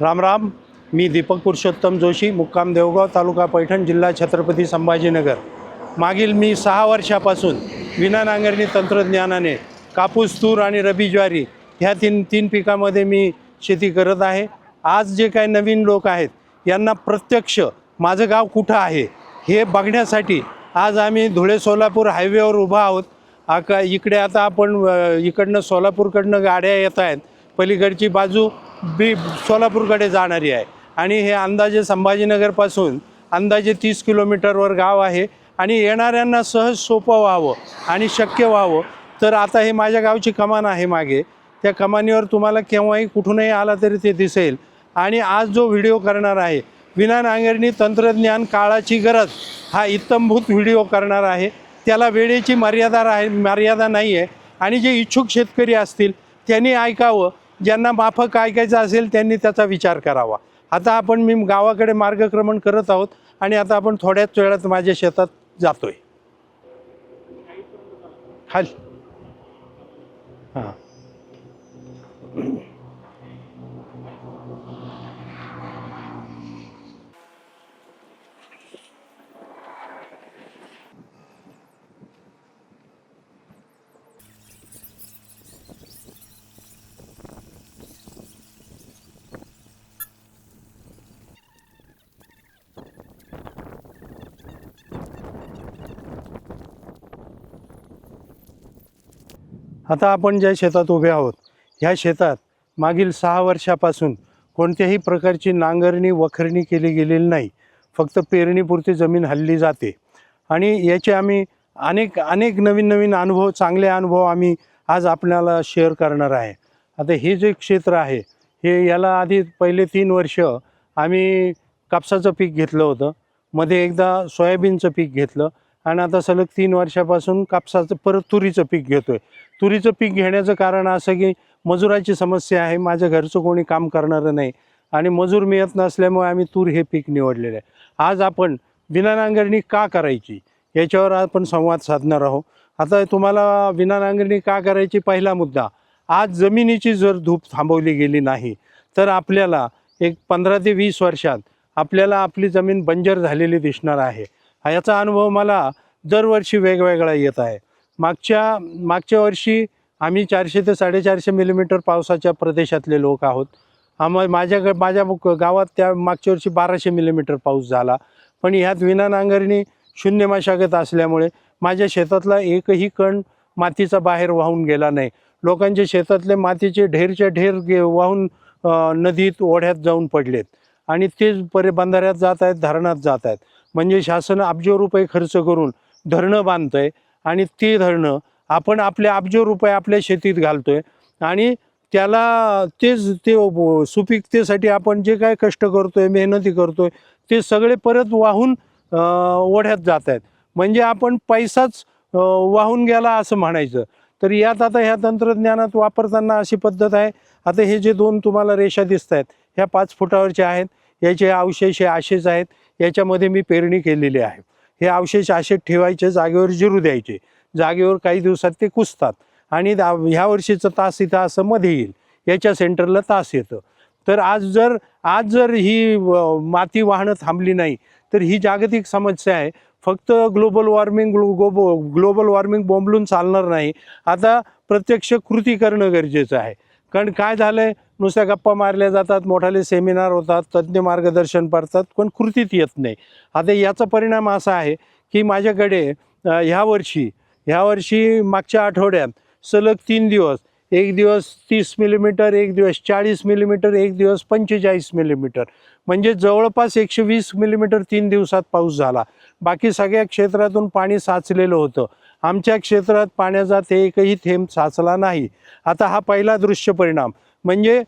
राम राम. मी दीपक पुरुषोत्तम जोशी मुक्काम देवगाव तालुका पैठण जिल्हा छत्रपती संभाजीनगर. मागील मी सहा वर्षापासून विना नांगरणी तंत्रज्ञानाने कापूस तूर आणि रबी ज्वारी ह्या तीन तीन पिकामध्ये मी शेती करत आहे. आज जे काही नवीन लोक आहेत यांना प्रत्यक्ष माझं गाव कुठं आहे हे बघण्यासाठी आज आम्ही धुळे सोलापूर हायवेवर उभा आहोत. आका इकडे आता आपण इकडनं सोलापूरकडनं गाड्या येत आहेत. पलीकडची बाजू बी सोलापूरकडे जाणारी आहे. आणि हे अंदाजे संभाजीनगरपासून अंदाजे तीस किलोमीटरवर गाव आहे. आणि येणाऱ्यांना सहज सोपं व्हावं आणि शक्य व्हावं. तर आता हे माझ्या गावची कमान आहे मागे. त्या कमानीवर तुम्हाला केव्हाही कुठूनही आला तरी ते दिसेल. आणि आज जो व्हिडिओ करणार आहे विना नांगरणी तंत्रज्ञान काळाची गरज हा इत्तमभूत व्हिडिओ करणार आहे. त्याला वेळेची मर्यादा राह मर्यादा नाही आहे आणि जे इच्छुक शेतकरी असतील त्यांनी ऐकावं. ज्यांना माफक ऐकायचं असेल त्यांनी त्याचा विचार करावा. आता आपण मी गावाकडे मार्गक्रमण करत आहोत आणि आता आपण थोड्याच वेळात माझ्या शेतात जातोय. खाली. हां. आता आपण ज्या शेतात उभे आहोत ह्या शेतात मागील सहा वर्षापासून कोणत्याही प्रकारची नांगरणी वखरणी केली गेलेली नाही. फक्त पेरणीपुरती जमीन हल्ली जाते. आणि याचे आम्ही अनेक अनेक नवीन नवीन अनुभव चांगले अनुभव आम्ही आज आपल्याला शेअर करणार आहे. आता हे जे क्षेत्र आहे हे याला आधी पहिले तीन वर्ष आम्ही कापसाचं पीक घेतलं होतं. मध्ये एकदा सोयाबीनचं पीक घेतलं. आणि आता सलग तीन वर्षापासून कापसाचं परत तुरीचं पीक घेतो आहे तुरीचं पीक घेण्याचं कारण असं की मजुराची समस्या आहे माझ्या घरचं कोणी काम करणारं नाही आणि मजूर मिळत नसल्यामुळे आम्ही तूर हे पीक निवडलेलं आहे. आज आपण विना नांगरणी का करायची? याच्यावर आपण संवाद साधणार आहोत. आता तुम्हाला विना नांगरणी का करायची पहिला मुद्दा आज जमिनीची जर धूप थांबवली गेली नाही तर आपल्याला एक पंधरा ते वीस वर्षात आपल्याला आपली जमीन बंजर झालेली दिसणार आहे. याचा अनुभव मला दरवर्षी वेगवेगळा येत आहे. मागच्या मागच्या वर्षी आम्ही चारशे ते साडेचारशे मिलीमीटर पावसाच्या प्रदेशातले लोक आहोत. आम्हा माझ्या माझ्या गावात त्या मागच्या वर्षी बाराशे मिलीमीटर पाऊस झाला. पण ह्यात विना नांगरणी शून्य मशागत असल्यामुळे माझ्या शेतातला एकही कण मातीचा बाहेर वाहून गेला नाही. लोकांच्या शेतातले मातीचे ढेरच्या ढेर गे वाहून नदीत ओढ्यात जाऊन पडलेत. आणि तेच परे बंधाऱ्यात जात आहेत धरणात जात आहेत. म्हणजे शासन अब्जो रुपये खर्च करून धरणं बांधतंय. आणि ते धरणं आपण आपले अब्जो रुपये आपल्या शेतीत घालतोय. आणि त्याला तेच ते सुपीकतेसाठी आपण जे काय कष्ट करतोय मेहनती करतोय ते सगळे परत वाहून ओढ्यात जात आहेत म्हणजे आपण पैसाच वाहून गेला असं म्हणायचं. तर यात आता ह्या तंत्रज्ञानात वापरताना अशी पद्धत आहे. आता हे जे दोन तुम्हाला रेषा दिसत आहेत ह्या पाच फुटावरच्या आहेत. याचे अवशेष हे असेच आहेत. याच्यामध्ये मी पेरणी केलेली आहे. हे अवशेष असे ठेवायचे जागेवर जिरू द्यायचे. जागेवर काही दिवसात ते कुसतात आणि दा- ह्या वर्षीचं तास इथं असं मध्ये येईल. याच्या सेंटरला तास येतं. तर आज जर आज जर ही माती वाहनं थांबली नाही तर ही जागतिक समस्या आहे. फक्त ग्लोबल वॉर्मिंग ग्लोबो ग्लोबल वॉर्मिंग बोंबलून चालणार नाही. आता प्रत्यक्ष कृती करणं गरजेचं आहे. कारण काय झालं आहे नुसत्या गप्पा मारल्या जातात मोठाले सेमिनार होतात तज्ज्ञ मार्गदर्शन करतात पण कृतीत येत नाही. आता याचा परिणाम असा आहे की माझ्याकडे ह्या वर्षी ह्या वर्षी मागच्या आठवड्यात सलग तीन दिवस एक दिवस तीस मिलीमीटर एक दिवस चाळीस मिलीमीटर एक दिवस पंचेचाळीस मिलीमीटर म्हणजे जवळपास एकशे वीस मिलीमीटर तीन दिवसात पाऊस झाला. बाकी सगळ्या क्षेत्रातून पाणी साचलेलं होतं. आमच्या क्षेत्रात पाण्याचा ते एकही थेंब साचला नाही. आता हा पहिला दृश्य परिणाम. म्हणजे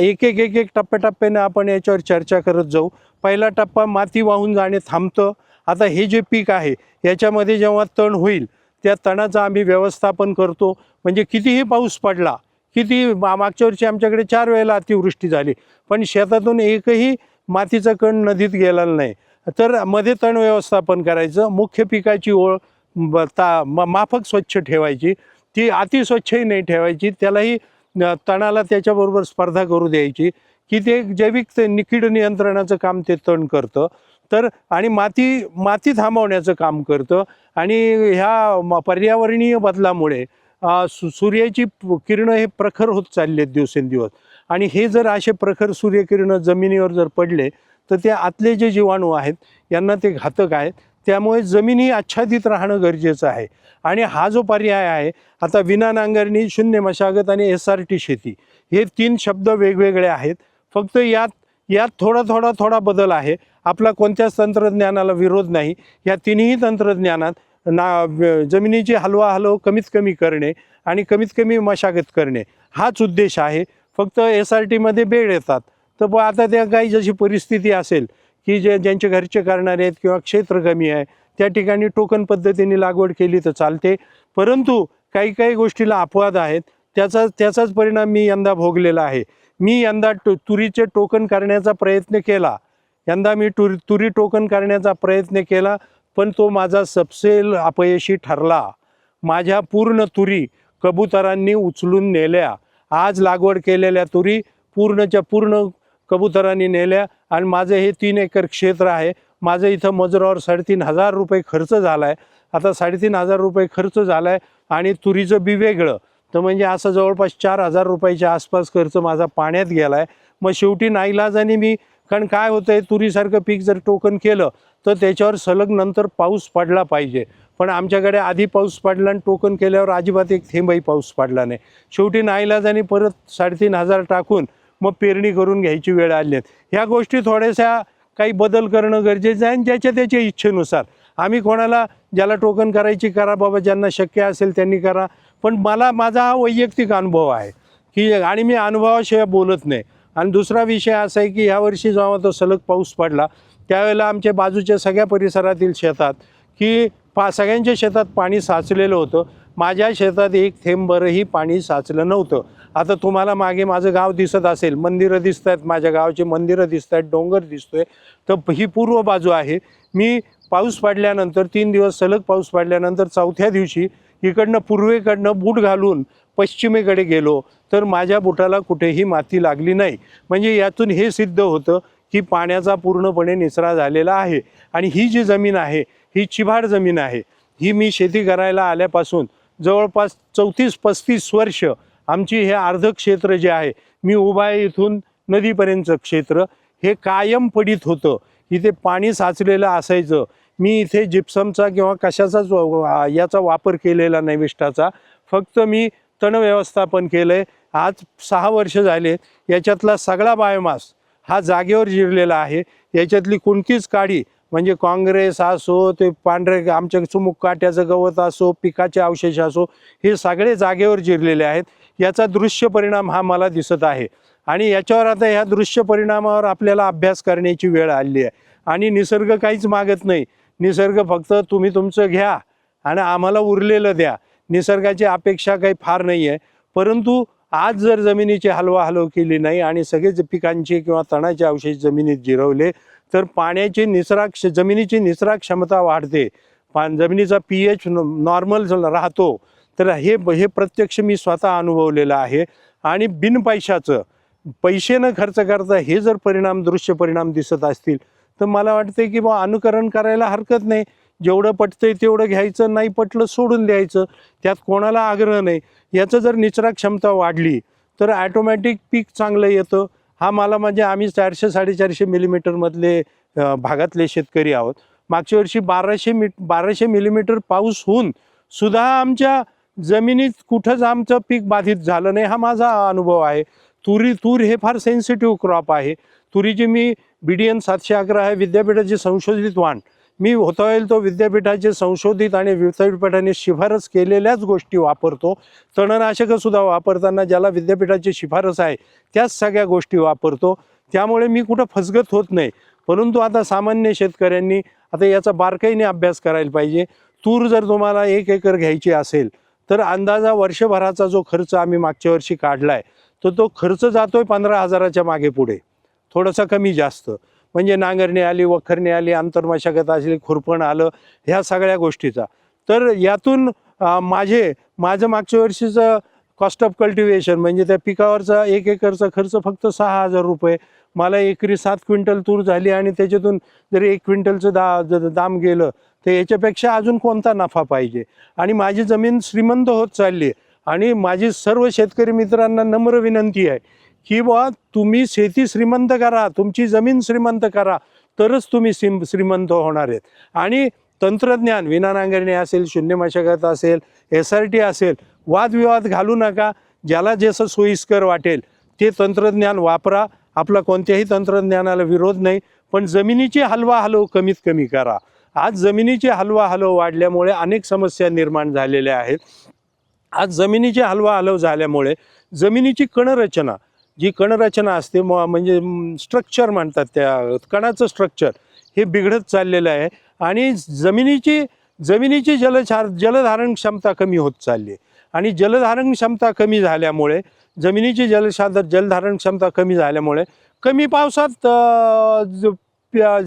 एक एक एक एक टप्प्याटप्प्याने आपण याच्यावर चर्चा करत जाऊ. पहिला टप्पा माती वाहून जाणे थांबतं. आता हे जे पीक आहे याच्यामध्ये जेव्हा तण होईल त्या तणाचं आम्ही व्यवस्थापन करतो. म्हणजे कितीही पाऊस पडला किती मा- मागच्या वर्षी आमच्याकडे चार वेळेला अतिवृष्टी झाली. पण शेतातून एकही मातीचा कण नदीत गेलेला नाही. तर मध्ये तण व्यवस्थापन करायचं. मुख्य पिकाची ओळ ब- ता माफक स्वच्छ ठेवायची. ती अतिस्वच्छही नाही ठेवायची. त्यालाही तणाला त्याच्याबरोबर स्पर्धा करू द्यायची की ते जैविक निकीड नियंत्रणाचं काम ते तण करतं. तर आणि माती माती थांबवण्याचं काम करतं. आणि ह्या म- पर्यावरणीय बदलामुळे सु सूर्याची किरणं हे प्रखर होत चालली आहेत दिवसेंदिवस. आणि हे जर असे प्रखर सूर्यकिरणं जमिनीवर जर पडले तर ते आतले जे जीवाणू आहेत यांना ते घातक आहेत. त्यामुळे जमिनी आच्छादित राहणं गरजेचं आहे. आणि हा जो पर्याय आहे आता विना नांगरणी शून्य मशागत आणि एस आर टी शेती हे तीन शब्द वेगवेगळे आहेत. फक्त यात यात थोडा थोडा थोडा बदल आहे. आपला कोणत्याच तंत्रज्ञानाला विरोध नाही. या तिन्ही तंत्रज्ञानात ना जमिनीची हलवाहलव कमीत कमी करणे आणि कमीत कमी मशागत करणे हाच उद्देश आहे. फक्त एस आर टीमध्ये बेड येतात. तर ब आता त्या काही जशी परिस्थिती असेल की जे ज्यांचे घरचे करणारे आहेत किंवा क्षेत्र कमी आहे त्या ठिकाणी टोकन पद्धतीने लागवड केली तर चालते. परंतु काही काही गोष्टीला अपवाद आहेत. त्याचा त्याचाच परिणाम मी यंदा भोगलेला आहे. मी यंदा टो तुरीचे टोकन करण्याचा प्रयत्न केला. यंदा मी तुरी तुरी टोकन करण्याचा प्रयत्न केला पण तो माझा सपसेल अपयशी ठरला. माझ्या पूर्ण तुरी कबुतरांनी उचलून नेल्या. आज लागवड केलेल्या तुरी पूर्णच्या पूर्ण कबुतरांनी नेल्या. आणि माझं हे तीन एकर क्षेत्र आहे. माझं इथं मजुरावर साडेतीन हजार रुपये खर्च झाला आहे आता साडेतीन हजार रुपये खर्च झाला आहे आणि तुरीचं बी वेगळं. तर म्हणजे असं जवळपास चार हजार रुपयाच्या आसपास खर्च माझा पाण्यात गेला आहे मग शेवटी नाईलाजाने मी कारण काय होतं आहे तुरीसारखं पीक जर टोकन केलं तर त्याच्यावर सलग नंतर पाऊस पडला पाहिजे. पण आमच्याकडे आधी पाऊस पडला आणि टोकन केल्यावर अजिबात एक थेंबही पाऊस पडला नाही. शेवटी नाईलाजाने परत साडेतीन हजार टाकून मग पेरणी करून घ्यायची वेळ आली ह्या गोष्टी थोड्याशा काही बदल करणं गरजेचं आहे आणि ज्याच्या त्याच्या इच्छेनुसार. आम्ही कोणाला ज्याला टोकन करायची करा बाबा ज्यांना शक्य असेल त्यांनी करा. पण मला माझा हा वैयक्तिक अनुभव आहे की आणि मी अनुभवाशिवाय बोलत नाही. आणि दुसरा विषय असा आहे की ह्यावर्षी जेव्हा तो सलग पाऊस पडला त्यावेळेला आमच्या बाजूच्या सगळ्या परिसरातील शेतात की पा सगळ्यांच्या शेतात पाणी साचलेलं होतं. माझ्या शेतात एक थेंबभरही पाणी साचलं नव्हतं. आता तुम्हाला मागे माझं गाव दिसत असेल मंदिरं दिसत आहेत माझ्या गावाची मंदिरं दिसत आहेत डोंगर दिसतोय. तर ही पूर्व बाजू आहे. मी पाऊस पडल्यानंतर तीन दिवस सलग पाऊस पडल्यानंतर चौथ्या दिवशी इकडनं पूर्वेकडनं बूट घालून पश्चिमेकडे गेलो तर माझ्या बुटाला कुठेही माती लागली नाही. म्हणजे यातून हे सिद्ध होतं की पाण्याचा पूर्णपणे निचरा झालेला आहे. आणि ही जी जमीन आहे ही चिभाड जमीन आहे. ही मी शेती करायला आल्यापासून जवळपास चौतीस पस्तीस वर्ष आमची हे अर्ध क्षेत्र जे आहे मी उभा आहे इथून नदीपर्यंतचं क्षेत्र हे कायम पडीत होतं. इथे पाणी साचलेलं असायचं. मी इथे जिप्समचा किंवा कशाचाच याचा वापर केलेला नाही विष्टाचा फक्त मी तण व्यवस्थापन केलं आहे आज सहा वर्ष झाले याच्यातला सगळा बायोमास हा जागेवर जिरलेला आहे. याच्यातली कोणतीच काडी म्हणजे काँग्रेस असो ते पांढरे आमच्या चुमुक काट्याचं गवत असो पिकाचे अवशेष असो हे सगळे जागेवर जिरलेले आहेत. याचा दृश्य परिणाम हा मला दिसत आहे. आणि याच्यावर आता ह्या दृश्य परिणामावर आपल्याला अभ्यास करण्याची वेळ आली आहे. आणि निसर्ग काहीच मागत नाही. निसर्ग फक्त तुम्ही तुमचं घ्या आणि आम्हाला उरलेलं द्या. निसर्गाची अपेक्षा काही फार नाही आहे परंतु आज जर जमिनीची हलवाहलव केली नाही आणि सगळेच पिकांचे किंवा तणाचे अवशेष जमिनीत जिरवले तर पाण्याची निसराक्ष जमिनीची निचरा क्षमता वाढते. पा जमिनीचा पी एच नॉर्मल राहतो. तर हे हे प्रत्यक्ष मी स्वतः अनुभवलेलं आहे. आणि बिन पैशाचं पैसे न खर्च करता हे जर परिणाम दृश्य परिणाम दिसत असतील तर मला वाटतं की बा अनुकरण करायला हरकत नाही. जेवढं पटतंय तेवढं घ्यायचं नाही पटलं सोडून द्यायचं. त्यात कोणाला आग्रह नाही. याचं जर निचरा क्षमता वाढली तर ॲटोमॅटिक पीक चांगलं येतं. हा मला म्हणजे आम्ही चारशे साडेचारशे मिलीमीटरमधले भागातले शेतकरी आहोत. मागच्या वर्षी बाराशे मी बाराशे मिलीमीटर पाऊस होऊन सुद्धा आमच्या जमिनीत कुठंच आमचं पीक बाधित झालं नाही. हा माझा अनुभव आहे. तुरी तूर हे फार सेन्सिटिव्ह क्रॉप आहे. तुरीची मी बी डी एन सातशे अकरा आहे. विद्यापीठाची संशोधित वाण. मी होता येईल तो विद्यापीठाचे संशोधित आणि विद्यापीठाने शिफारस केलेल्याच गोष्टी वापरतो. तणनाशकंसुद्धा वापरताना ज्याला विद्यापीठाची शिफारस आहे त्याच सगळ्या गोष्टी वापरतो. त्यामुळे मी कुठं फसगत होत नाही. परंतु आता सामान्य शेतकऱ्यांनी आता याचा बारकाईने अभ्यास करायला पाहिजे. तूर जर तुम्हाला एक एकर घ्यायची असेल तर अंदाजा वर्षभराचा जो खर्च आम्ही मागच्या वर्षी काढला आहे तर तो खर्च जातो आहे पंधरा हजाराच्या मागे पुढे. थोडासा कमी जास्त. म्हणजे नांगरणी आली वखरणी आली आंतरमशागत असली खुरपण आलं ह्या सगळ्या गोष्टीचा. तर यातून माझे माझं मागच्या वर्षीचं कॉस्ट ऑफ कल्टिवेशन म्हणजे त्या पिकावरचा एक एकरचा खर्च फक्त सहा हजार रुपये मला एकरी सात क्विंटल तूर झाली आणि त्याच्यातून जरी एक क्विंटलचं दा ज- दाम गेलं तर याच्यापेक्षा अजून कोणता नफा पाहिजे? आणि माझी जमीन श्रीमंत होत चालली आहे. आणि माझी सर्व शेतकरी मित्रांना नम्र विनंती आहे की बुवा तुम्ही शेती श्रीमंत करा तुमची जमीन श्रीमंत करा तरच तुम्ही श्रीम श्रीमंत होणार आहेत. आणि तंत्रज्ञान विना नांगरणी असेल शून्य मशागत असेल एस आर टी असेल वादविवाद घालू नका. ज्याला जसं सोयीस्कर वाटेल ते तंत्रज्ञान वापरा. आपला कोणत्याही तंत्रज्ञानाला विरोध नाही पण जमिनीची हलवा हलव कमीत कमी करा. आज जमिनीची हलवा हलव वाढल्यामुळे अनेक समस्या निर्माण झालेल्या आहेत. आज जमिनीची हलवा हलव झाल्यामुळे जमिनीची कणरचना जी कणरचना असते म- म्हणजे स्ट्रक्चर म्हणतात त्या कणाचं स्ट्रक्चर हे बिघडत चाललेलं आहे. आणि जमिनीची जमिनीची जलछार जलधारण क्षमता कमी होत चालली आहे. आणि जलधारण क्षमता कमी झाल्यामुळे जमिनीची जलशाध जलधारण क्षमता कमी झाल्यामुळे कमी पावसात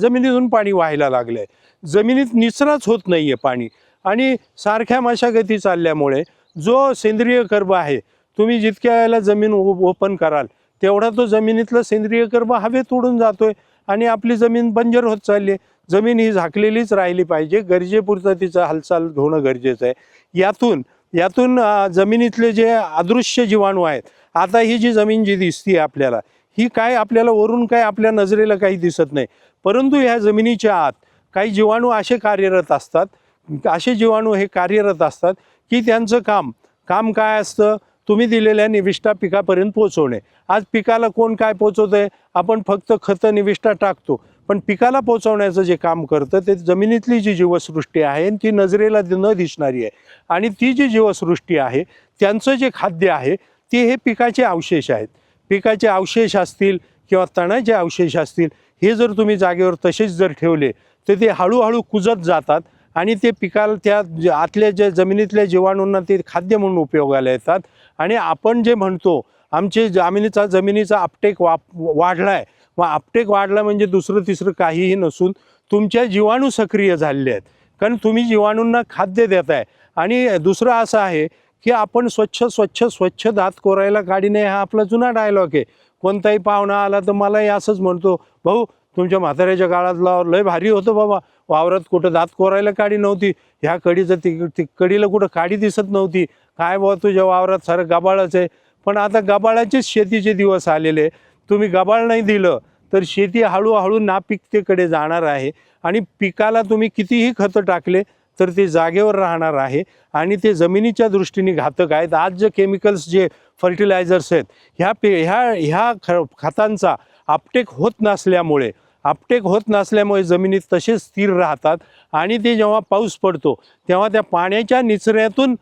जमिनीतून पाणी व्हायला लागलं आहे जमिनीत निचराच होत नाही आहे पाणी. आणि सारख्या मशागती चालल्यामुळे जो सेंद्रिय कर्ब आहे तुम्ही जितक्या वेळेला जमीन ओपन कराल तेवढा तो जमिनीतला सेंद्रिय कर्ब हवेत उडून आहे आणि आपली जमीन बंजर होत चालली आहे. जमीन ही झाकलेलीच राहिली पाहिजे. गरजेपुरतं तिचं हालचाल होणं गरजेचं आहे. यातून यातून जमिनीतले जे अदृश्य जीवाणू आहेत आता ही जी जमीन जी दिसते आपल्याला ही काय आपल्याला वरून काय आपल्या नजरेला काही दिसत नाही. परंतु ह्या जमिनीच्या आत काही जीवाणू असे कार्यरत असतात असे जीवाणू हे कार्यरत असतात की त्यांचं काम काम काय असतं? तुम्ही दिलेल्या निविष्ठा पिकापर्यंत पोचवणे आज पिकाला कोण काय पोचवतंय आपण फक्त खतं निविष्ठा टाकतो. पण पिकाला पोचवण्याचं जे काम करतं ते जमिनीतली जी जीवसृष्टी आहे ती नजरेला न दिसणारी आहे. आणि ती जी जीवसृष्टी आहे त्यांचं जे खाद्य आहे ते हे पिकाचे अवशेष आहेत. पिकाचे अवशेष असतील किंवा तणाचे अवशेष असतील हे जर तुम्ही जागेवर तसेच जर ठेवले तर ते हळूहळू कुजत जातात आणि ते पिकाला त्या ज- आतल्या ज्या जमिनीतल्या जीवाणूंना ते खाद्य म्हणून उपयोगाला येतात. आणि आपण जे म्हणतो आमचे जमिनीचा जमिनीचा आपटेक वाप वाढला आहे मग आपटेक वाढला म्हणजे दुसरं तिसरं काहीही नसून तुमच्या जीवाणू सक्रिय झालेले आहेत. कारण तुम्ही जीवाणूंना खाद्य देताय. आणि दुसरं असं आहे की आपण स्वच्छ स्वच्छ स्वच्छ दात कोरायला गाडी नाही हा आपला जुना डायलॉग आहे. कोणताही पाहुणा आला तर मलाही असंच म्हणतो भाऊ तुमच्या म्हाताऱ्याच्या काळातला लय भारी होतं बाबा. वावरात कुठं दात कोरायला काडी नव्हती. ह्या कडीचं ती ती कडीला कुठं काडी दिसत नव्हती. काय बाबा तुझ्या वावरात सारं गबाळच आहे. पण आता गबाळाचेच शेतीचे दिवस आलेले तुम्ही गबाळ नाही दिलं तर शेती हळूहळू नापिकतेकडे जाणार आहे आणि पिकाला तुम्ही कितीही खतं टाकले तर ते जागेवर राहणार आहे आणि ते जमिनीच्या दृष्टीने घातक आहेत. आज जे केमिकल्स जे फर्टिलायझर्स आहेत ह्या पे ह्या ह्या ख खतांचा आपटेक होत नसल्यामुळे आपटेक होत नसल्यामुळे जमिनीत तसेच स्थिर राहतात आणि ते जेव्हा पाऊस पडतो तेव्हा त्या पाण्याच्या निचऱ्यातून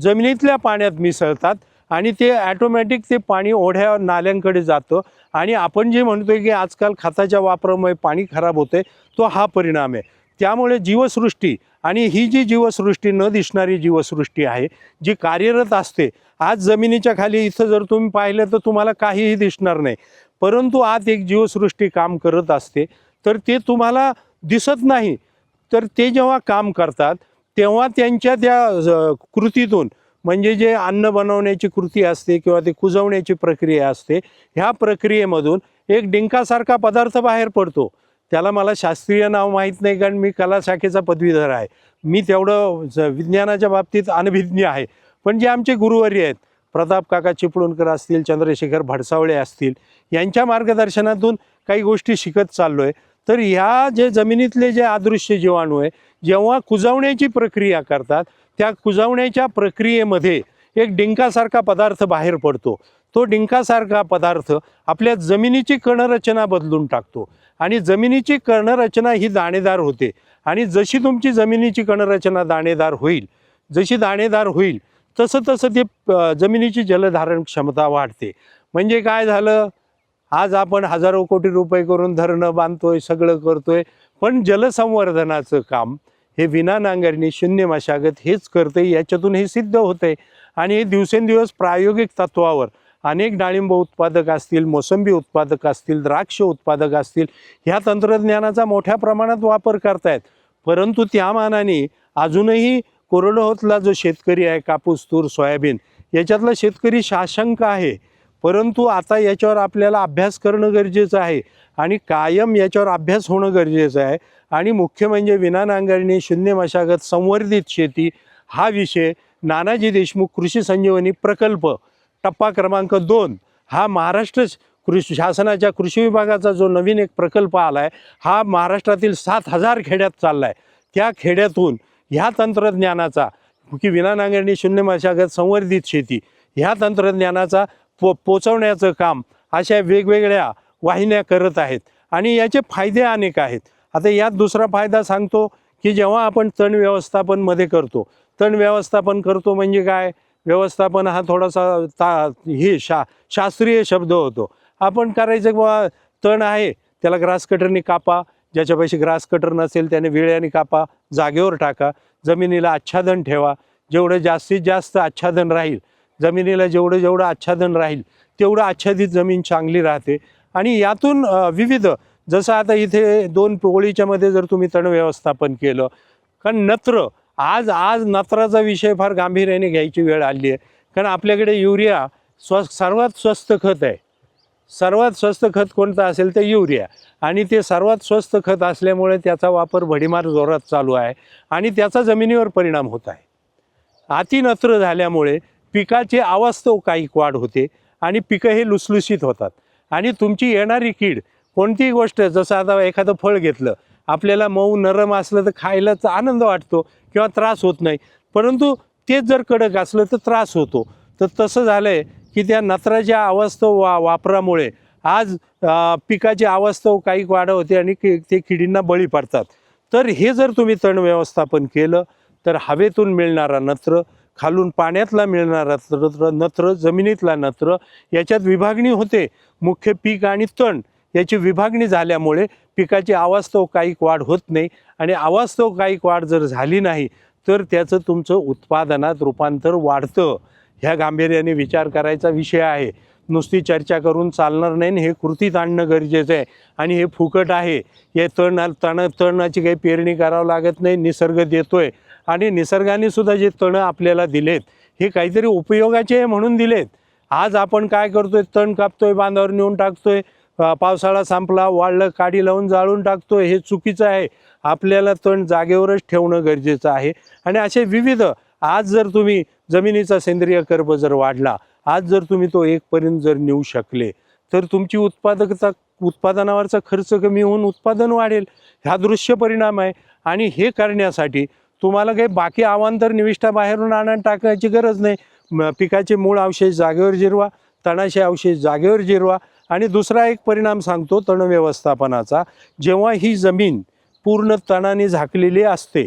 जमिनीतल्या पाण्यात मिसळतात. आणि ते ॲटोमॅटिक ते पाणी ओढ्या नाल्यांकडे जातं. आणि आपण जे म्हणतोय की आजकाल खताच्या वापरामुळे पाणी खराब होते तो हा परिणाम आहे. त्यामुळे जीवसृष्टी आणि ही जी जीवसृष्टी न दिसणारी जीवसृष्टी आहे जी कार्यरत असते आज जमिनीच्या खाली इथं जर तुम्ही पाहिलं तर तुम्हाला काहीही दिसणार नाही. परंतु आत एक जीवसृष्टी काम करत असते तर ते तुम्हाला दिसत नाही. तर ते जेव्हा काम करतात तेव्हा त्यांच्या त्या ज- कृतीतून म्हणजे जे अन्न बनवण्याची कृती असते किंवा ते कुजवण्याची प्रक्रिया असते ह्या प्रक्रियेमधून एक डिंकासारखा पदार्थ बाहेर पडतो. त्याला मला शास्त्रीय नाव माहीत नाही कारण मी कला शाखेचा पदवीधर आहे. मी तेवढं ज- विज्ञानाच्या बाबतीत अनभिज्ञ आहे. पण जे आमचे गुरुवारी आहेत प्रताप काका चिपळूणकर असतील चंद्रशेखर भडसावळे असतील यांच्या मार्गदर्शनातून काही गोष्टी शिकत चाललो आहे तर ह्या जे जमिनीतले जे अदृश्य जीवाणू आहे जेव्हा कुजवण्याची प्रक्रिया करतात त्या कुजवण्याच्या प्रक्रियेमध्ये एक डिंकासारखा पदार्थ बाहेर पडतो. तो डिंकासारखा पदार्थ आपल्या जमिनीची कणरचना बदलून टाकतो. आणि जमिनीची कणरचना ही दाणेदार होते. आणि जशी तुमची जमिनीची कणरचना दाणेदार होईल जशी दाणेदार होईल तसं तसं ते जमिनीची जलधारण क्षमता वाढते. म्हणजे काय झालं? आज आपण हजारो कोटी रुपये करून धरणं बांधतोय सगळं करतोय. पण जलसंवर्धनाचं काम हे विना नांगरणी शून्य मशागत हेच करते याच्यातून हे सिद्ध होते आणि हे दिवसेंदिवस प्रायोगिक तत्वावर अनेक डाळिंब उत्पादक असतील मोसंबी उत्पादक असतील द्राक्ष उत्पादक असतील ह्या तंत्रज्ञानाचा मोठ्या प्रमाणात वापर करतायत. परंतु त्या मानाने अजूनही कोरडहोतला जो शेतकरी आहे कापूस तूर सोयाबीन याच्यातला शेतकरी साशंक आहे. परंतु आता याच्यावर आपल्याला अभ्यास करणं गरजेचं आहे आणि कायम याच्यावर अभ्यास होणं गरजेचं आहे. आणि मुख्य म्हणजे विना नांगरणी शून्य मशागत संवर्धित शेती हा विषय नानाजी देशमुख कृषी संजीवनी प्रकल्प टप्पा क्रमांक दोन. हा महाराष्ट्र कृषी शासनाच्या कृषी विभागाचा जो नवीन एक प्रकल्प आला आहे हा महाराष्ट्रातील सात हजार खेड्यात चालला आहे त्या खेड्यातून ह्या तंत्रज्ञानाचा की विना नांगरणी शून्य मशागत संवर्धित शेती ह्या तंत्रज्ञानाचा पो पोचवण्याचं काम अशा वेगवेगळ्या वाहिन्या करत आहेत. आणि याचे फायदे अनेक आहेत. आता यात दुसरा फायदा सांगतो की जेव्हा आपण तण व्यवस्थापनमध्ये करतो तण व्यवस्थापन करतो म्हणजे काय? व्यवस्थापन हा थोडासा ता हे शा शास्त्रीय शब्द होतो. आपण करायचं बाबा तण आहे त्याला ग्रास कटरने कापा ज्याच्यापाशी ग्रास कटर नसेल त्याने विळ्याने कापा जागेवर टाका जमिनीला आच्छादन ठेवा. जेवढं जास्तीत जास्त आच्छादन राहील जमिनीला जेवढं जेवढं आच्छादन राहील तेवढं आच्छादित जमीन चांगली राहते. आणि यातून विविध जसं आता इथे दोन पोळीच्या मध्ये जर तुम्ही तण व्यवस्थापन केलं कारण नत्र आज आज नत्राचा विषय फार गांभीर्याने घ्यायची वेळ आली आहे. कारण आपल्याकडे युरिया स्व सर्वात स्वस्त खत आहे. सर्वात स्वस्त खत कोणतं असेल ते युरिया. आणि ते सर्वात स्वस्त खत असल्यामुळे त्याचा वापर भडीमार जोरात चालू आहे आणि त्याचा जमिनीवर परिणाम होत आहे. अतिनत्र झाल्यामुळे पिकाची अवास्तव काही वाढ होते आणि पिकं हे लुसलुसीत होतात. आणि तुमची येणारी कीड कोणतीही गोष्ट जसं आता एखादं फळ घेतलं आपल्याला मऊ नरम असलं तर खायलाच आनंद वाटतो किंवा त्रास होत नाही. परंतु तेच जर कडक असलं तर त्रास होतो. तर तसं झालं आहे की त्या नत्राच्या अवास्तव वा वापरामुळे आज पिकाची अवास्तव काही वाढ होते आणि कि ते किडींना बळी पडतात. तर हे जर तुम्ही तण व्यवस्थापन केलं तर हवेतून मिळणारा नत्र खालून पाण्यातला मिळणारा नत्र नत्र जमिनीतला नत्र याच्यात विभागणी होते. मुख्य पीक आणि तण. याची विभागणी झाल्यामुळे पिकाची अवास्तव काहीक वाढ होत नाही आणि अवास्तव काहीक वाढ जर झाली नाही तर त्याचं तुमचं उत्पादनात रूपांतर वाढतं. ह्या गांभीर्याने विचार करायचा विषय आहे. नुसती चर्चा करून चालणार नाही आणि हे कृतीत आणणं गरजेचं आहे. आणि हे फुकट आहे. हे तण तण तणाची काही पेरणी करावं लागत नाही निसर्ग देतो आहे आणि निसर्गाने सुद्धा जे तणं आपल्याला दिलेत हे काहीतरी उपयोगाचे आहे म्हणून दिलेत. आज आपण काय करतोय? तण कापतोय बांधावर नेऊन टाकतोय. आहे पावसाळा संपला वाळलं काडी लावून जाळून टाकतो हे चुकीचं आहे. आपल्याला तण जागेवरच ठेवणं गरजेचं आहे. आणि असे विविध आज जर तुम्ही जमिनीचा सेंद्रिय कर्ब जर वाढला आज जर तुम्ही तो एकपर्यंत जर नेऊ शकले तर तुमची उत्पादकता उत्पादनावरचा खर्च कमी होऊन उत्पादन वाढेल. हा दृश्य परिणाम आहे. आणि हे करण्यासाठी तुम्हाला काही बाकी आवांतर निविष्ठा बाहेरून आणून टाकायची गरज नाही. पिकाचे मूळ अवशेष जागेवर जिरवा तणाचे अवशेष जागेवर जिरवा. आणि दुसरा एक परिणाम सांगतो तण व्यवस्थापनाचा जेव्हा ही जमीन पूर्ण तणाने झाकलेली असते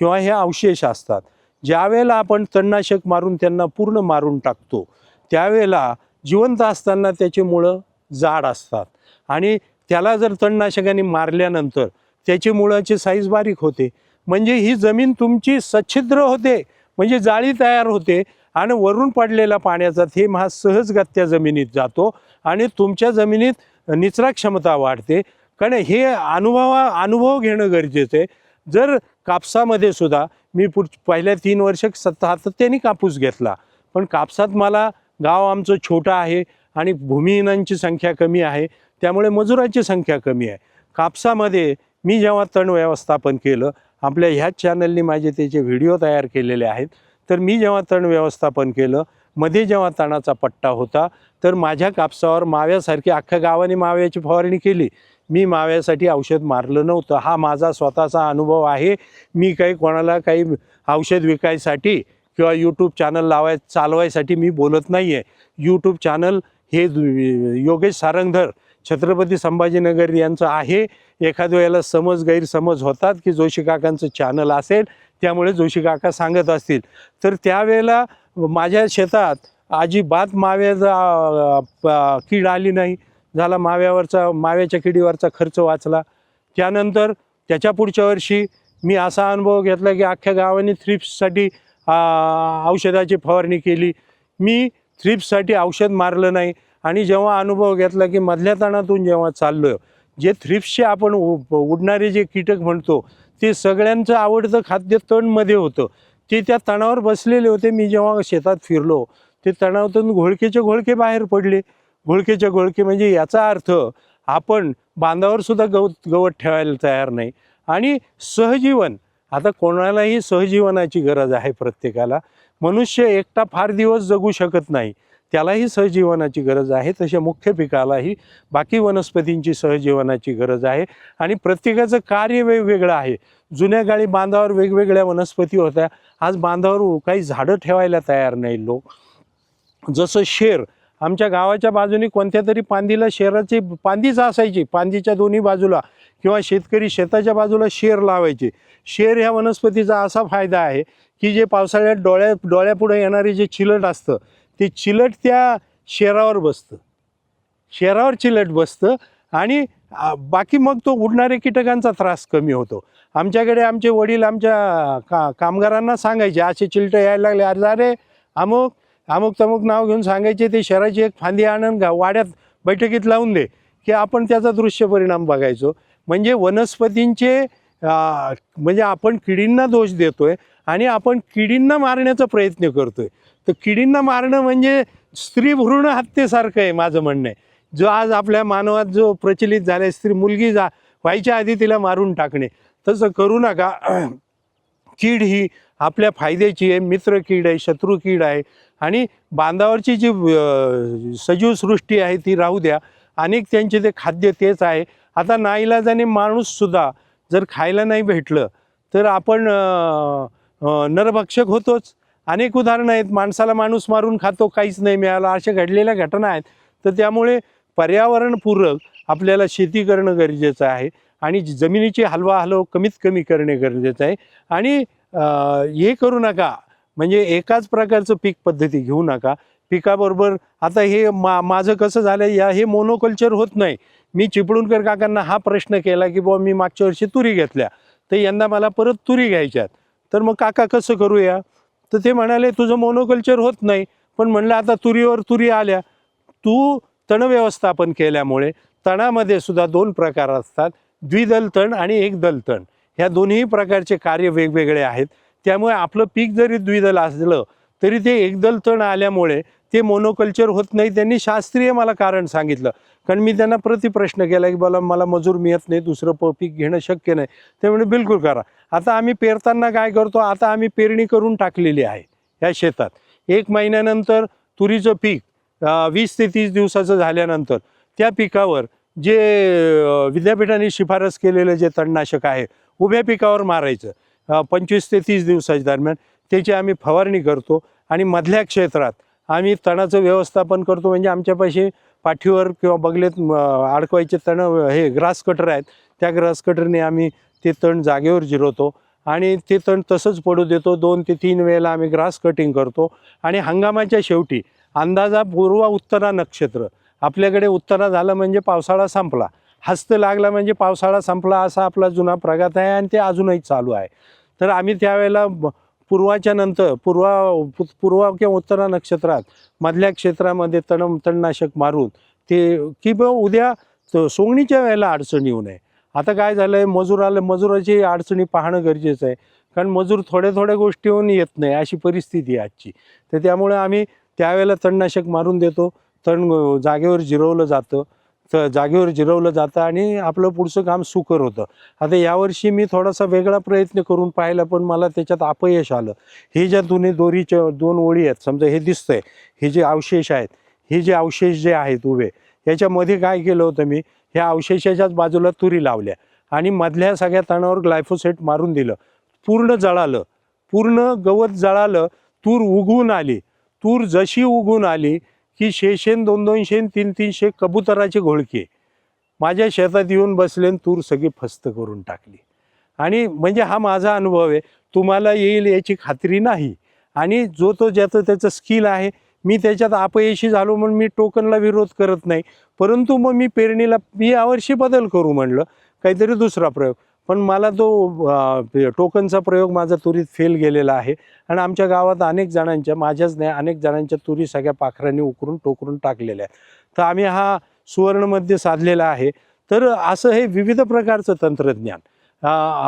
किंवा हे अवशेष असतात ज्यावेळेला आपण तणनाशक मारून त्यांना पूर्ण मारून टाकतो त्यावेळेला जिवंत असताना त्याची मुळं जाड असतात. आणि त्याला जर तणनाशकाने मारल्यानंतर त्याची मुळाची साईज बारीक होते. म्हणजे ही जमीन तुमची सच्छिद्र होते म्हणजे जाळी तयार होते आणि वरून पडलेला पाण्याचा थेंब हा सहजगत्या जमिनीत जातो आणि तुमच्या जमिनीत निचरा क्षमता वाढते. कारण हे अनुभवा अनुभव घेणं गरजेचं आहे. जर कापसामध्ये सुद्धा मी पुढ पहिल्या तीन वर्ष सातत्याने कापूस घेतला. पण कापसात मला गाव आमचं छोटं आहे आणि भूमिहीनांची संख्या कमी आहे. त्यामुळे मजुरांची संख्या कमी आहे. कापसामध्ये मी जेव्हा तण व्यवस्थापन केलं आपल्या ह्याच चॅनलनी माझे त्याचे व्हिडिओ तयार केलेले आहेत. तर मी जेव्हा तण व्यवस्थापन केलं मध्ये जेव्हा तणाचा पट्टा होता तर माझ्या कापसावर माव्यासारखी अख्ख्या गावाने माव्याची फवारणी केली. मी माव्यासाठी औषध मारलं नव्हतं. हा माझा स्वतःचा अनुभव आहे. मी काही कोणाला काही औषध विकायसाठी किंवा यूट्यूब चॅनल लावाय चालवायसाठी मी बोलत नाही आहे यूट्यूब चॅनल हे दु- योगेश सारंगधर छत्रपती संभाजीनगर यांचं आहे. एखाद्या वेळेला समज गैरसमज होतात की जोशी काकांचं चॅनल असेल त्यामुळे जोशी काका सांगत असतील. तर त्यावेळेला माझ्या शेतात अजिबात माव्याचा कीड आली नाही. झाला माव्यावरचा माव्याच्या किडीवरचा खर्च वाचला. त्यानंतर त्याच्या पुढच्या वर्षी मी असा अनुभव घेतला की अख्ख्या गावाने थ्रिप्ससाठी औषधाची फवारणी केली. मी थ्रिप्ससाठी औषध मारलं नाही आणि जेव्हा अनुभव घेतला की मधल्या ताणातून जेव्हा चाललो जे थ्रिप्सचे आपण उ- उडणारे जे कीटक म्हणतो ते सगळ्यांचं आवडतं खाद्य तणमध्ये होतं. ते त्या तणावर बसलेले होते. मी जेव्हा शेतात फिरलो ते तणावातून घोळकेचे घोळके बाहेर पडले. घोळकेचे घोळके म्हणजे याचा अर्थ आपण बांधावर सुद्धा गवत गवत ठेवायला तयार नाही. आणि सहजीवन आता कोणालाही सहजीवनाची गरज आहे प्रत्येकाला. मनुष्य एकटा फार दिवस जगू शकत नाही. त्यालाही सहजीवनाची गरज आहे. तशा मुख्य पिकालाही बाकी वनस्पतींची सहजीवनाची गरज आहे. आणि प्रत्येकाचं कार्य वेगवेगळं आहे. जुन्या काळी बांधावर वेगवेगळ्या वनस्पती होत्या. आज बांधावर काही झाडं ठेवायला तयार नाही लोक. जसं शेर आमच्या गावाच्या बाजूने कोणत्या तरी पांदीला शेराची पांदीच असायची. पांदीच्या दोन्ही बाजूला किंवा शेतकरी शेताच्या बाजूला शेर लावायचे. शेर ह्या वनस्पतीचा असा फायदा आहे की जे पावसाळ्यात डोळ्या डोळ्यापुढे येणारे जे चिलट असतं ते चिलट त्या शेरावर बसतं. शेरावर चिलट बसतं आणि बाकी मग तो उडणाऱ्या कीटकांचा त्रास कमी होतो. आमच्याकडे आमचे वडील आमच्या का कामगारांना सांगायचे असे चिलटं यायला लागले. अरे अरे अमुक अमुक तमुक नाव घेऊन सांगायचे ते शहराची एक फांदी आणून घा वाड्यात बैठकीत लावून दे की आपण त्याचा दृश्य परिणाम बघायचो. म्हणजे वनस्पतींचे म्हणजे आपण किडींना दोष देतोय आणि आपण किडींना मारण्याचा प्रयत्न करतोय. तर किडींना मारणं म्हणजे स्त्री भ्रूण हत्येसारखं आहे माझं म्हणणं आहे. जो आज आपल्या मानवात जो प्रचलित झाला आहे स्त्री मुलगी जा व्हायच्या आधी तिला मारून टाकणे. तसं करू नका. कीड ही आपल्या फायद्याची आहे मित्र कीड आहे शत्रू कीड आहे. आणि बांधावरची जी सजीव सृष्टी आहे ती राहू द्या. अनेक त्यांचे ते खाद्य तेच आहे. आता नाईलाजाने माणूससुद्धा जर खायला नाही भेटलं तर आपण नरभक्षक होतोच. अनेक उदाहरणं आहेत. माणसाला माणूस मारून खातो काहीच नाही मिळालं. अशा घडलेल्या घटना आहेत. तर त्यामुळे पर्यावरणपूरक आपल्याला शेती करणं गरजेचं आहे आणि जमिनीची हलवाहलव कमीत कमी करणे गरजेचं आहे. आणि हे करू नका. म्हणजे एकाच प्रकारचं पीक पद्धती घेऊ नका. पिकाबरोबर आता हे मा माझं कसं झालं या हे मोनोकल्चर होत नाही. मी चिपळूणकर काकांना हा प्रश्न केला की बुवा मी मागच्या वर्षी तुरी घेतल्या. तर यंदा मला परत तुरी घ्यायच्यात. तर मग काका कसं करूया? तर ते म्हणाले तुझं मोनोकल्चर होत नाही. पण म्हणलं आता तुरीवर तुरी आल्या. तू तण व्यवस्थापन केल्यामुळे तणामध्ये सुद्धा दोन प्रकार असतात द्विदल तण आणि एकदल तण. ह्या दोन्ही प्रकारचे कार्य वेगवेगळे आहेत. त्यामुळे आपलं पीक जरी द्विदल असलं तरी ते एकदल तण आल्यामुळे ते मोनोकल्चर होत नाही. त्यांनी शास्त्रीय मला कारण सांगितलं. कारण मी त्यांना प्रतिप्रश्न केला की बोला मला मजूर मिळत नाही दुसरं प पीक घेणं शक्य नाही. ते म्हणजे बिलकुल करा. आता आम्ही पेरताना काय करतो आता आम्ही पेरणी करून टाकलेली आहे या शेतात. एक महिन्यानंतर तुरीचं पीक वीस ते तीस दिवसाचं झाल्यानंतर त्या पिकावर जे विद्यापीठाने शिफारस केलेलं जे तणनाशक आहे उभ्या पिकावर मारायचं. पंचवीस ते तीस दिवसाच्या दरम्यान त्याची आम्ही फवारणी करतो आणि मधल्या क्षेत्रात आम्ही तणाचं व्यवस्थापन करतो म्हणजे आमच्यापाशी पाठीवर किंवा बगलेत अडकवायचे तण हे ग्रास कटर आहेत त्या ग्रास कटरने आम्ही ते तण जागेवर जिरवतो आणि ते तण तसंच पडू देतो. दोन ते तीन वेळेला आम्ही ग्रास कटिंग करतो. आणि हंगामाच्या शेवटी अंदाजा पूर्व उत्तरा नक्षत्र. आपल्याकडे उत्तरा झालं म्हणजे पावसाळा संपला. हस्त लागला म्हणजे पावसाळा संपला असा आपला जुना प्रघात आहे आणि ते अजूनही चालू आहे. तर आम्ही त्यावेळेला पूर्वाच्या नंतर पूर्वा पूर्वा किंवा उत्तरा नक्षत्रात मधल्या क्षेत्रामध्ये तण तणनाशक मारून ते की बा उद्या सोंगणीच्या वेळेला अडचण येऊ नये. आता काय झालं आहे मजुराला मजुराची अडचणी पाहणं गरजेचं आहे. कारण मजूर थोड्या थोड्या गोष्टीहून येत नाही अशी परिस्थिती आहे आजची. तर त्यामुळे आम्ही त्यावेळेला तणनाशक मारून देतो तण जागेवर जिरवलं जातं. तर जागेवर जिरवलं जातं आणि आपलं पुढचं काम सुकर होतं. आता यावर्षी मी थोडासा वेगळा प्रयत्न करून पाहिला पण मला त्याच्यात अपयश आलं. हे ज्या दोन्ही दोरीच्या दोन ओळी आहेत समजा हे दिसतंय हे जे अवशेष आहेत हे जे अवशेष जे आहेत उभे याच्यामध्ये काय केलं होतं मी? ह्या अवशेषाच्याच बाजूला तुरी लावल्या आणि मधल्या सगळ्या तणावर ग्लायफोसेट मारून दिलं. पूर्ण जळालं. पूर्ण गवत जळालं तूर उगवून आली. तूर जशी उगवून आली की शेशेन दोन दोनशेन तीन तीनशे कबुतराचे घोळके. माझ्या शेतात येऊन बसले तूर सगळी फस्त करून टाकली. आणि म्हणजे हा माझा अनुभव आहे. तुम्हाला येईल याची खात्री नाही. आणि जो तो ज्याचं त्याचं स्किल आहे मी त्याच्यात अपयशी झालो म्हणून मी टोकनला विरोध करत नाही. परंतु मग मी पेरणीला मी यावर्षी बदल करू म्हणलं. काहीतरी दुसरा प्रयोग. पण मला तो टोकनचा प्रयोग माझा तुरीत फेल गेलेला आहे. आणि आमच्या गावात अनेक जणांच्या माझ्याच नाही अनेक जणांच्या तुरी सगळ्या पाखरांनी उकरून टोकरून टाकलेल्या आहेत. तर आम्ही हा सुवर्णमध्ये साधलेला आहे. तर असं हे विविध प्रकारचं तंत्रज्ञान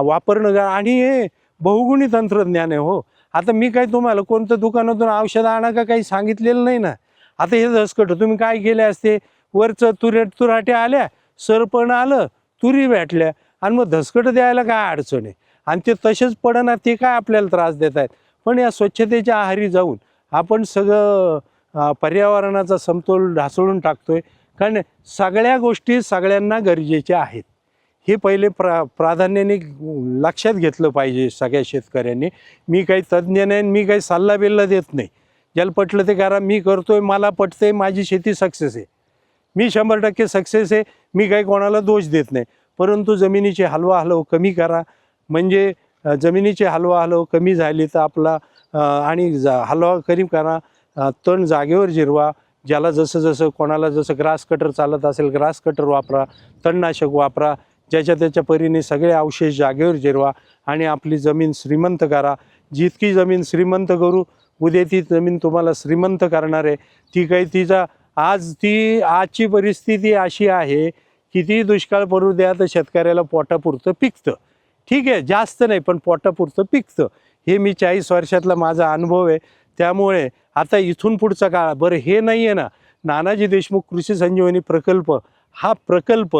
वापरणं आणि हे बहुगुणी तंत्रज्ञान आहे हो. आता मी काही तुम्हाला कोणतं दुकानातून औषध आणा का काही सांगितलेलं नाही ना. आता हे दसकट तुम्ही काय केले असते? वरचं तुरे तुराट्या आल्या सरपण आलं तुरी भेटल्या. आणि मग धसकट द्यायला काय अडचण आहे? आणि ते तसेच पडणार ते काय आपल्याला त्रास देत आहेत? पण या स्वच्छतेच्या आहारी जाऊन आपण सगळं पर्यावरणाचा समतोल ढासळून टाकतोय. कारण सगळ्या गोष्टी सगळ्यांना गरजेच्या आहेत. हे पहिले प्रा प्राधान्याने लक्षात घेतलं पाहिजे सगळ्या शेतकऱ्यांनी. मी काही तज्ज्ञ नाही आणि मी काही सल्ला बिल्ला देत नाही. ज्याला पटलं ते करा मी करतोय मला पटतंय माझी शेती सक्सेस आहे. मी शंभर टक्के सक्सेस आहे मी काही कोणाला दोष देत नाही. परंतु जमिनीची हलवा हलव कमी करा. म्हणजे जमिनीचे जमिनीची हलवा हलव कमी झाली तर आपला आणि जा हलवा कमी करा. तण जागेवर जिरवा. ज्याला जसं जसं कोणाला जसं ग्रास कटर चालत असेल ग्रास कटर वापरा. तणनाशक वापरा. ज्याच्या त्याच्या परीने सगळे अवशेष जागेवर जिरवा आणि आपली जमीन श्रीमंत करा. जितकी जमीन श्रीमंत करू उद्या ती जमीन तुम्हाला श्रीमंत करणार आहे. ती काही तिचा आज ती आजची परिस्थिती अशी आहे कितीही दुष्काळ पडू द्या तर शेतकऱ्याला पोटापुरतं पिकतं. ठीक आहे जास्त नाही पण पोटापुरतं पिकतं. हे मी चाळीस वर्षातला माझा अनुभव आहे. त्यामुळे आता इथून पुढचा काळ बरं हे नाही आहे ना. नानाजी देशमुख कृषी संजीवनी प्रकल्प हा प्रकल्प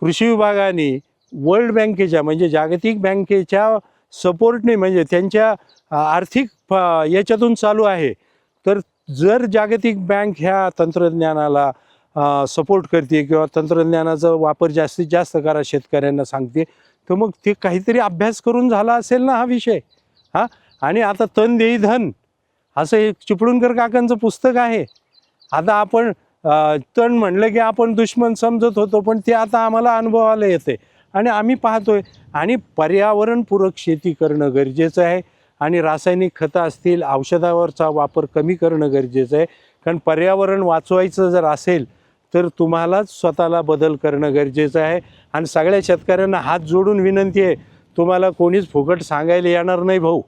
कृषी विभागाने वर्ल्ड बँकेच्या म्हणजे जागतिक बँकेच्या सपोर्टने म्हणजे त्यांच्या आर्थिक फ- याच्यातून चालू आहे. तर जर जागतिक बँक ह्या तंत्रज्ञानाला सपोर्ट करते किंवा तंत्रज्ञानाचा वापर जास्तीत जास्त करा शेतकऱ्यांना सांगते. तर मग ते काहीतरी अभ्यास करून झाला असेल ना हा विषय. हां? आणि आता तन देई धन असं एक चिपळूणकर काकांचं पुस्तक आहे. आता आपण तण म्हणलं की आपण दुश्मन समजत होतो पण ते आता आम्हाला अनुभवाला येते आणि आम्ही पाहतोय. आणि पर्यावरणपूरक शेती करणं गरजेचं आहे. आणि रासायनिक खतं असतील औषधावरचा वापर कमी करणं गरजेचं आहे. कारण पर्यावरण वाचवायचं जर असेल तर तुम्हालाच स्वतःला बदल करणं गरजेचं आहे. आणि सगळ्या शेतकऱ्यांना हात जोडून विनंती आहे तुम्हाला कोणीच फुकट सांगायला येणार नाही भाऊ.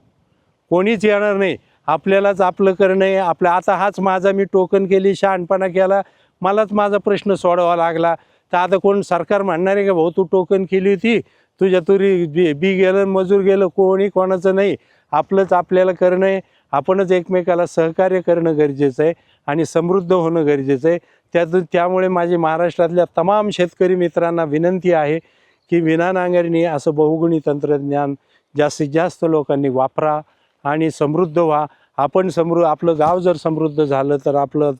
कोणीच येणार नाही. आपल्यालाच आपलं करणं आहे. आपला आता हाच माझा मी टोकन केली शहाणपणा केला. मलाच माझा प्रश्न सोडावा लागला. तर आता कोण सरकार म्हणणार आहे का भाऊ तू टोकन केली होती. तुझ्या तुरी बी बी गेलं मजूर गेलं कोणी कोणाचं नाही. आपलंच आपल्याला करणं आहे. आपणच एकमेकाला सहकार्य करणं गरजेचं आहे आणि समृद्ध होणं गरजेचं आहे. त्यातून त्यामुळे माझी महाराष्ट्रातल्या तमाम शेतकरी मित्रांना विनंती आहे की विना नांगरणी असं बहुगुणी तंत्रज्ञान जास्तीत जास्त लोकांनी वापरा आणि समृद्ध व्हा. आपण समृ आपलं गाव जर समृद्ध झालं तर आपलं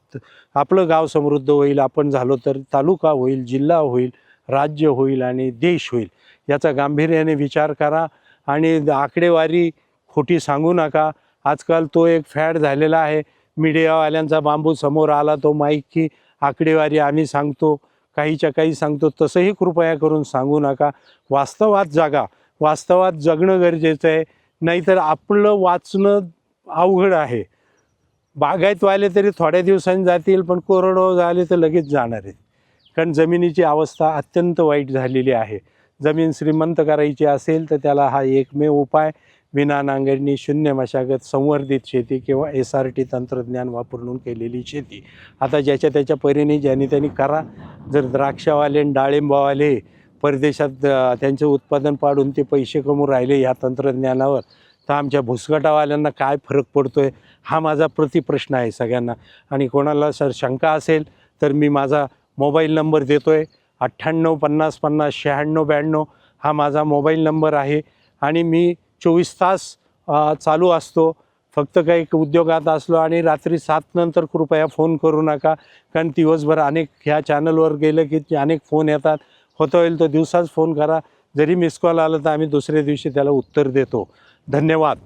आपलं गाव समृद्ध होईल आपण झालो तर तालुका होईल जिल्हा होईल राज्य होईल आणि देश होईल. याचा गांभीर्याने विचार करा आणि आकडेवारी खोटी सांगू नका. आजकाल तो एक फॅड झालेला आहे. मीडियावाल्यांचा बांबू समोर आला तो माईक की आकडेवारी आम्ही सांगतो काहीच्या काही सांगतो तसंही कृपया करून सांगू नका. वास्तवात जागा वास्तवात जगणं गरजेचं आहे. नाहीतर आपलं वाचणं अवघड आहे. बागायतवाले तरी थोड्या दिवसांनी जातील पण कोरडो झाले तर लगेच जाणार आहेत. कारण जमिनीची अवस्था अत्यंत वाईट झालेली आहे. जमीन श्रीमंत करायची असेल तर त्याला हा एकमेव उपाय विना नांगरणी शून्य मशागत संवर्धित शेती किंवा एस आर टी तंत्रज्ञान वापरून केलेली शेती. आता ज्याच्या त्याच्या परीने ज्यांनी त्यांनी करा. जर द्राक्षावाले आणि डाळिंबावाले परदेशात त्यांचं त्यांचे उत्पादन पाडून ते पैसे कमवून राहिले या तंत्रज्ञानावर तर आमच्या भुसगटावाल्यांना काय फरक पडतो आहे हा माझा प्रतिप्रश्न आहे सगळ्यांना. आणि कोणाला सर शंका असेल तर मी माझा मोबाईल नंबर देतो आहे अठ्ठ्याण्णव पन्नास पन्नास शहाण्णव ब्याण्णव हा माझा मोबाईल नंबर आहे. आणि मी चोवीस तास चालू असतो. फक्त काही उद्योगात असलो आणि रात्री सात नंतर कृपया फोन करू नका. कारण दिवसभर अनेक ह्या चॅनलवर गेलं की अनेक फोन येतात. होता होईल तो दिवसाच फोन करा. जरी मिस कॉल आला तर आम्ही दुसऱ्या दिवशी त्याला उत्तर देतो. धन्यवाद.